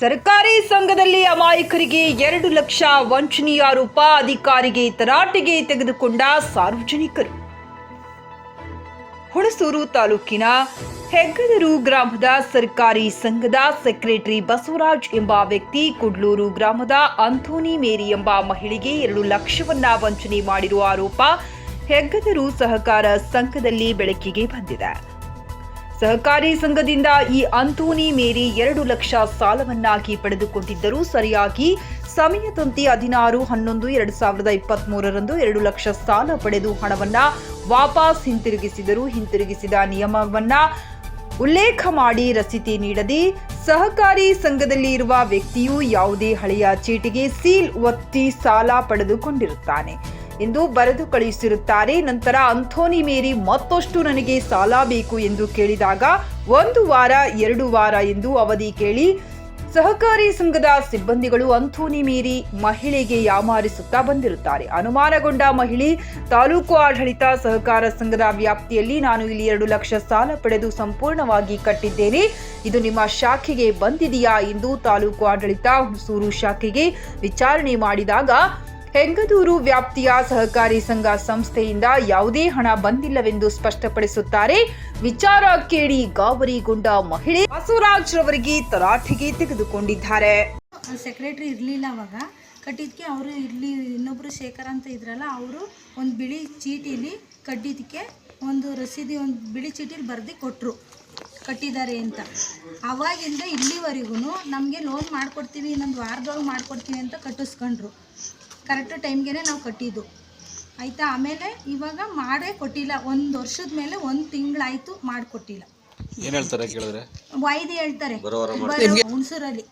ಸರ್ಕಾರಿ ಸಂಘದಲ್ಲಿ ಅಮಾಯಕರಿಗೆ ಎರಡು ಲಕ್ಷ ವಂಚನೆಯ ಆರೋಪ, ಅಧಿಕಾರಿಗೆ ತರಾಟೆಗೆ ತೆಗೆದುಕೊಂಡ ಸಾರ್ವಜನಿಕರು. ಹುಣಸೂರು ತಾಲೂಕಿನ ಹೆಗ್ಗದರು ಗ್ರಾಮದ ಸರ್ಕಾರಿ ಸಂಘದ ಸೆಕ್ರೆಟರಿ ಬಸವರಾಜ್ ಎಂಬ ವ್ಯಕ್ತಿ ಕುಡ್ಲೂರು ಗ್ರಾಮದ ಅಂಥೋನಿ ಮೇರಿ ಎಂಬ ಮಹಿಳೆಗೆ ಎರಡು ಲಕ್ಷವನ್ನ ವಂಚನೆ ಮಾಡಿರುವ ಆರೋಪ ಹೆಗ್ಗದರು ಸಹಕಾರ ಸಂಘದಲ್ಲಿ ಬೆಳಕಿಗೆ ಬಂದಿದೆ. ಸಹಕಾರಿ ಸಂಘದಿಂದ ಈ ಅಂಥೋನಿ ಮೇರಿ ಎರಡು ಲಕ್ಷ ಸಾಲವನ್ನಾಗಿ ಪಡೆದುಕೊಂಡಿದ್ದರು ಸರಿಯಾಗಿ ಸಮಯದಂತೆ ಹದಿನಾರು, ಹನ್ನೊಂದು, ಎರಡು ಸಾವಿರದ ಇಪ್ಪತ್ತ್ ಮೂರರಂದು ಎರಡು ಲಕ್ಷ ಸಾಲ ಪಡೆದು ಹಣವನ್ನ ವಾಪಸ್ ಹಿಂತಿರುಗಿಸಿದರು. ಹಿಂತಿರುಗಿಸಿದ ನಿಯಮವನ್ನ ಉಲ್ಲೇಖ ಮಾಡಿ ರಸೀತಿ ನೀಡದೆ ಸಹಕಾರಿ ಸಂಘದಲ್ಲಿ ಇರುವ ವ್ಯಕ್ತಿಯು ಯಾವುದೇ ಹಳೆಯ ಚೀಟಿಗೆ ಸೀಲ್ ಒತ್ತಿ ಸಾಲ ಪಡೆದುಕೊಂಡಿರುತ್ತಾನೆ. ಎಂದು ಬರೆದು ಕಳುಹಿಸಿರುತ್ತಾರೆ ನಂತರ ಅಂಥೋನಿ ಮೇರಿ ಮತ್ತಷ್ಟು ನನಗೆ ಸಾಲ ಬೇಕು ಎಂದು ಕೇಳಿದಾಗ ಒಂದು ವಾರ, ಎರಡು ವಾರ ಎಂದು ಅವಧಿ ಕೇಳಿ ಸಹಕಾರಿ ಸಂಘದ ಸಿಬ್ಬಂದಿಗಳು ಅಂಥೋನಿ ಮೀರಿ ಮಹಿಳೆಗೆ ಯಾಮಾರಿಸುತ್ತಾ ಬಂದಿರುತ್ತಾರೆ. ಅನುಮಾನಗೊಂಡ ಮಹಿಳೆ ತಾಲೂಕು ಆಡಳಿತ ಸಹಕಾರ ಸಂಘದ ವ್ಯಾಪ್ತಿಯಲ್ಲಿ ನಾನು ಇಲ್ಲಿ ಎರಡು ಲಕ್ಷ ಸಾಲ ಪಡೆದು ಸಂಪೂರ್ಣವಾಗಿ ಕಟ್ಟಿದ್ದೇನೆ. ಇದು ನಿಮ್ಮ ಶಾಖೆಗೆ ಬಂದಿದೆಯಾ ಎಂದು ತಾಲೂಕು ಆಡಳಿತ ಹುಣಸೂರು ಶಾಖೆಗೆ ವಿಚಾರಣೆ ಮಾಡಿದಾಗ ಹೆಂಗದೂರು ವ್ಯಾಪ್ತಿಯ ಸಹಕಾರಿ ಸಂಘ ಸಂಸ್ಥೆಯಿಂದ ಯಾವುದೇ ಹಣ ಬಂದಿಲ್ಲವೆಂದು ಸ್ಪಷ್ಟಪಡಿಸುತ್ತಾರೆ. ವಿಚಾರ ಕೇಳಿ ಗಾಬರಿಗೊಂಡ ಮಹಿಳೆ ಬಸವರಾಜ್ ರವರಿಗೆ ತರಾಟೆಗೆ ತೆಗೆದುಕೊಂಡಿದ್ದಾರೆ. ಸೆಕ್ರೆಟರಿ ಇರಲಿಲ್ಲ ಅವಾಗ. ಕಟ್ಟಿದ್ದಕ್ಕೆ ಅವರು ಇಲ್ಲಿ ಇನ್ನೊಬ್ಬರು ಶೇಖರ್ ಅಂತ ಇದ್ರಲ್ಲ, ಅವರು ಒಂದು ಬಿಳಿ ಚೀಟಿಲಿ ಕಟ್ಟಿದ್ದಕ್ಕೆ ಒಂದು ರಸೀದಿ, ಒಂದು ಬಿಳಿ ಚೀಟಿಲಿ ಬರೆದು ಕೊಟ್ಟರು ಕಟ್ಟಿದ್ದಾರೆ ಅಂತ. ಅವಾಗಿಂದ ಇಲ್ಲಿವರೆಗೂ ನಮಗೆ ಲೋನ್ ಮಾಡ್ಕೊಡ್ತೀವಿ, ಇನ್ನೊಂದು ವಾರದೊಳಗೆ ಮಾಡ್ಕೊಡ್ತೀವಿ ಅಂತ ಕಟ್ಟಿಸ್ಕೊಂಡ್ರು. ಕರೆಕ್ಟ್ ಟೈಮ್ಗೆ ನಾವು ಕಟ್ಟಿದ್ದು. ಆಯಿತಾ? ಆಮೇಲೆ ಇವಾಗ ಮಾಡೇ ಕೊಟ್ಟಿಲ್ಲ. ಒಂದು ವರ್ಷದ ಮೇಲೆ ಒಂದು ತಿಂಗಳಾಯಿತು ಮಾಡಿಕೊಟ್ಟಿಲ್ಲ. ಏನು ಹೇಳ್ತಾರೆ ಕೇಳಿದ್ರೆ? ವಾಯ್ದೆ ಹೇಳ್ತಾರೆ. ಹುಣಸೂರಲ್ಲಿ.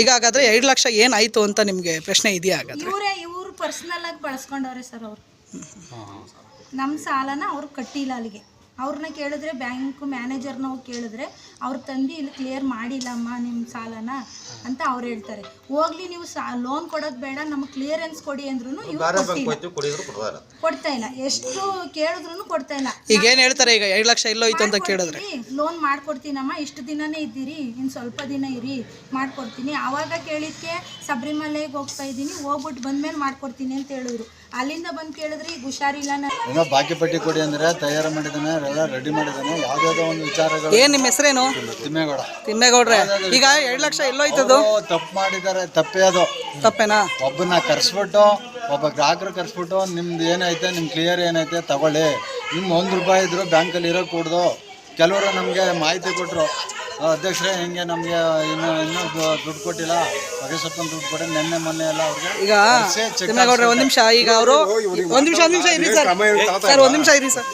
ಈಗ ಹಾಗಾದ್ರೆ ಎರಡು ಲಕ್ಷ ಏನಾಯ್ತು ಅಂತ ನಿಮಗೆ ಪ್ರಶ್ನೆ ಇದೆಯಾ ಹಾಗಾದ್ರೆ? ಇವರೇ ಇವ್ರು ಪರ್ಸ್ನಲ್ ಆಗಿ ಬಳಸ್ಕೊಂಡವ್ರೆ ಸರ್ ಅವರು. ನಮ್ಮ ಸಾಲನ ಅವ್ರು ಕಟ್ಟಿಲ್ಲ ಅಲ್ಲಿಗೆ. ಅವ್ರನ್ನ ಕೇಳಿದ್ರೆ ಬ್ಯಾಂಕ್ ಮ್ಯಾನೇಜರ್ನ ಹೋಗಿ ಕೇಳಿದ್ರೆ ಅವ್ರ ತಂದು ಇಲ್ಲಿ ಕ್ಲಿಯರ್ ಮಾಡಿಲ್ಲಮ್ಮ ನಿಮ್ಮ ಸಾಲನ ಅಂತ ಅವ್ರು ಹೇಳ್ತಾರೆ. ಹೋಗ್ಲಿ ನೀವು ಸಾ ಲೋನ್ ಕೊಡೋದು ಬೇಡ ನಮಗೆ ಕ್ಲಿಯರೆನ್ಸ್ ಕೊಡಿ ಅಂದ್ರೂ ಕೊಡ್ತಾ ಇಲ್ಲ. ಎಷ್ಟು ಕೇಳಿದ್ರು ಕೊಡ್ತಾ ಇಲ್ಲ. ಈಗ ಏನು ಹೇಳ್ತಾರೆ ಈಗ ಎರಡು ಲಕ್ಷ ಎಲ್ಲೋಯ್ತು ಅಂತ ಕೇಳಿದ್ರೆ? ಲೋನ್ ಮಾಡ್ಕೊಡ್ತೀನಮ್ಮ ಇಷ್ಟು ದಿನನೇ ಇದ್ದೀರಿ ಇನ್ನು ಸ್ವಲ್ಪ ದಿನ ಇರಿ ಮಾಡ್ಕೊಡ್ತೀನಿ. ಆವಾಗ ಕೇಳಿದ್ಕೆ ಶಬರಿಮಲೆಗೆ ಹೋಗ್ತಾ ಇದ್ದೀನಿ ಹೋಗ್ಬಿಟ್ಟು ಬಂದ್ಮೇಲೆ ಮಾಡ್ಕೊಡ್ತೀನಿ ಅಂತ ಹೇಳಿದ್ರು. ಅಲ್ಲಿಂದ ಬಂದು ಕೇಳಿದ್ರಿ ಈಗ ಹುಷಾರಿಲ್ಲ ನಾನು ಏನೋ ಬಾಕಿ ಪಟ್ಟಿ ಕೊಡಿ ಅಂದ್ರೆ ತಯಾರು ಮಾಡಿದಾನೆ ಎಲ್ಲ ರೆಡಿ ಮಾಡಿದಾನೆ. ಯಾವ್ದಾವ್ದೋ ಒಂದು ವಿಚಾರಗಳು. ಏನ್ ನಿಮ್ಮ ಹೆಸರೇನು? ತಿಮ್ಮೇಗೌಡ. ತಿಮ್ಮೇಗೌಡ್ರೆ. ಈಗ ಎರಡು ಲಕ್ಷ ಎಲ್ಲೋಯ್ತದು ತಪ್ಪು ಮಾಡಿದ್ದಾರೆ ತಪ್ಪೇ ಅದು. ತಪ್ಪೇನಾ? ಒಬ್ಬನ ಕರ್ಸ್ಬಿಟ್ಟು ಒಬ್ಬ ಗ್ರಾಹಕರು ಕರ್ಸ್ಬಿಟ್ಟು ನಿಮ್ದು ಏನೈತೆ ನಿಮ್ ಕ್ಲಿಯರ್ ಏನೈತೆ ತಗೊಳ್ಳಿ. ನಿಮ್ ಒಂದ್ ರೂಪಾಯಿ ಇದ್ರು ಬ್ಯಾಂಕಲ್ಲಿ ಇರೋ ಕೂಡ್ದು. ಕೆಲವರು ನಮ್ಗೆ ಮಾಹಿತಿ ಕೊಟ್ಟರು ಅಧ್ಯಕ್ಷರೇ ಹೆಂಗೆ ನಮಗೆ ಇನ್ನು ಇನ್ನೂ ದುಡ್ಡು ಕೊಟ್ಟಿಲ್ಲ. ಹೊಗೆ ಸ್ವಲ್ಪ ದುಡ್ಡು ಕೊಡಿ ನಿನ್ನೆ ಮೊನ್ನೆ ಎಲ್ಲ ಅವ್ರಿಗೆ ಈಗ ತಿಮ್ಮೇಗೌಡ್ರೆ ಒಂದು ನಿಮಿಷ ಈಗ ಅವರು ಒಂದು ನಿಮಿಷ ಒಂದು ನಿಮಿಷ ಇರಿ ಸರ್. ಸರ್ ಒಂದು ನಿಮಿಷ ಇರಿ ಸರ್.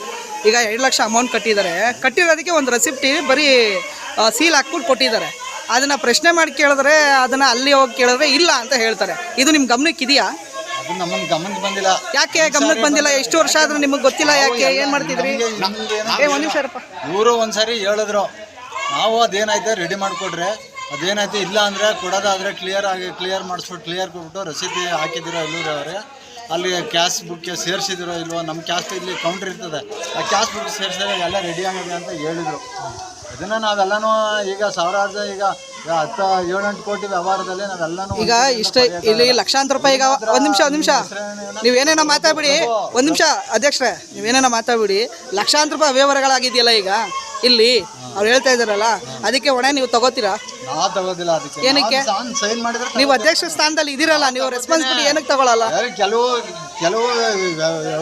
ಈಗ ಎರಡು ಲಕ್ಷ ಅಮೌಂಟ್ ಕಟ್ಟಿದ್ದಾರೆ. ಕಟ್ಟಿರೋದಕ್ಕೆ ಒಂದು ರೆಸಿಪ್ಟಿ ಬರೀ ಸೀಲ್ ಹಾಕ್ಬಿಟ್ಟು ಕೊಟ್ಟಿದ್ದಾರೆ. ಅದನ್ನ ಪ್ರಶ್ನೆ ಮಾಡಿ ಕೇಳಿದ್ರೆ ಅದನ್ನ ಅಲ್ಲಿ ಹೋಗಿ ಕೇಳಿದ್ರೆ ಇಲ್ಲ ಅಂತ ಹೇಳ್ತಾರೆ. ಇದು ನಿಮ್ಮ ಗಮನಕ್ಕೆ ಇದೆಯಾ? ಅದು ನಮ್ಮ ಗಮನಕ್ಕೆ ಬಂದಿಲ್ಲ. ಯಾಕೆ ಗಮನಕ್ಕೆ ಬಂದಿಲ್ಲ? ಎಷ್ಟು ವರ್ಷ ಆದ್ರೆ ನಿಮಗೆ ಗೊತ್ತಿಲ್ಲ ಯಾಕೆ? ಏನು ಮಾಡ್ತಿದ್ರಿ? ಒಂದು ನಿಮಿಷ ಇರಪ್ಪ. ಇವರು ಒಂದ್ಸರಿ ಹೇಳಿದ್ರು. ನಾವು ಅದೇನೈತೆ ರೆಡಿ ಮಾಡಿಕೊಡ್ರೆ ಅದೇನೈತೆ ಇಲ್ಲ ಅಂದರೆ ಕೊಡೋದಾದರೆ ಕ್ಲಿಯರ್ ಆಗಿ ಕ್ಲಿಯರ್ ಮಾಡಿಸ್ಬಿಟ್ಟು ಕ್ಲಿಯರ್ ಕೊಟ್ಬಿಟ್ಟು ರಸೀದಿ ಹಾಕಿದಿರೋ ಇಲ್ಲೂರು ಅವರೇ. ಅಲ್ಲಿ ಕ್ಯಾಶ್ ಬುಕ್ಗೆ ಸೇರಿಸಿದಿರೋ ಇಲ್ವೋ ನಮ್ಮ ಕ್ಯಾಶ್ ಇಲ್ಲಿ ಕೌಂಟ್ರ್ ಇರ್ತದೆ. ಆ ಕ್ಯಾಶ್ ಬುಕ್ ಸೇರಿಸಿದ್ರೆ ಎಲ್ಲ ರೆಡಿ ಆಗಿದೆ ಅಂತ ಹೇಳಿದರು. ಅದನ್ನು ನಾವೆಲ್ಲನೂ ಈಗ ಸಾವಿರಾರು ಈಗ ಹತ್ತು ಏಳೆಂಟು ಕೋಟಿ ವ್ಯವಹಾರದಲ್ಲಿ ನಾವೆಲ್ಲನೂ ಈಗ ಇಷ್ಟ ಇಲ್ಲಿ ಲಕ್ಷಾಂತರ ರೂಪಾಯಿ ಈಗ ಒಂದು ನಿಮಿಷ ಒಂದು ನಿಮಿಷ. ನೀವೇನೇನೋ ಮಾತಾಡ್ಬಿಡಿ. ಒಂದು ನಿಮಿಷ ಅಧ್ಯಕ್ಷರೇ ನೀವೇನೇನೋ ಮಾತಾಡ್ಬಿಡಿ. ಲಕ್ಷಾಂತರ ರೂಪಾಯಿ ವ್ಯವಹಾರಗಳಾಗಿದೆಯಲ್ಲ ಈಗ? ಇಲ್ಲಿ. ಅವ್ರು ಹೇಳ್ತಾ ಇದಾರಲ್ಲ ಅದಕ್ಕೆ ಹೊಣೆ ನೀವು ತಗೋತೀರಾ? ನಾ ತಗೋದಿಲ್ಲ ಅದಕ್ಕೆ. ಏನಕ್ಕೆ? ಸೈನ್ ಮಾಡಿದ್ರೆ ನೀವು ಅಧ್ಯಕ್ಷ ಸ್ಥಾನದಲ್ಲಿ ಇದಿರಲ್ಲ ನೀವು ರೆಸ್ಪಾನ್ಸಿಬಿಲಿಟಿ ಏನಕ್ಕೆ ತಗೊಳಲ್ಲ? ಯಾರು ಕೆಲವು ಕೆಲವು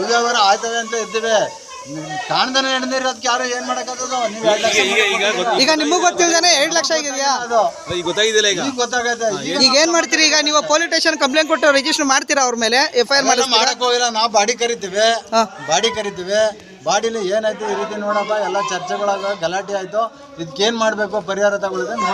ವ್ಯವಹಾರ ಆಯ್ತವೆ ಅಂತ ಇದ್ದೀವಿ. ಕಾಣ್ದಾನೆ ನಡೆದಿರೋದಕ್ಕೆ ಯಾರು ಏನ್ ಮಾಡಕ್ಕಾಗದು ನೀವು ಎರಡು ಲಕ್ಷ? ಈಗ ನಿಮಗೂ ಗೊತ್ತಿಲ್ದೇನೆ ಎರಡು ಲಕ್ಷ ಆಗಿದೆಯಾ? ಅದು. ಈಗ ಗೊತ್ತಾಗಿದ್ದಿಲ್ಲ ಈಗ? ಈಗ ಗೊತ್ತಾಗೈತೆ. ಈಗ ಈಗ ಏನ್ ಮಾಡ್ತೀರಿ? ಈಗ ನೀವು ಪೊಲೀಸ್ ಸ್ಟೇಷನ್ ಕಂಪ್ಲೇಂಟ್ ಕೊಟ್ಟು ರಿಜಿಸ್ಟರ್ ಮಾಡ್ತೀರಾ ಅವ್ರ ಮೇಲೆ? ಎಫ್ ಐ ಆರ್ ಮಾಡಿಸ್ತೀರಾ? ಮಾಡಕ್ ಹೋಗಿಲ್ಲ ನಾವು ಬಾಡಿ ಕರಿತೀವಿ. ಹಾ. ಬಾಡಿ ಕರಿತೀವಿ. ಬಾಡಿಲಿ ಏನಾಯ್ತು ಈ ರೀತಿ ನೋಡಪ್ಪ ಎಲ್ಲ ಚರ್ಚೆಗಳಾಗ ಗಲಾಟೆ ಆಯ್ತು. ಇದಕ್ಕೇನ್ ಮಾಡ್ಬೇಕು ಪರಿಹಾರ ತಗೊಳ್ಳೋದು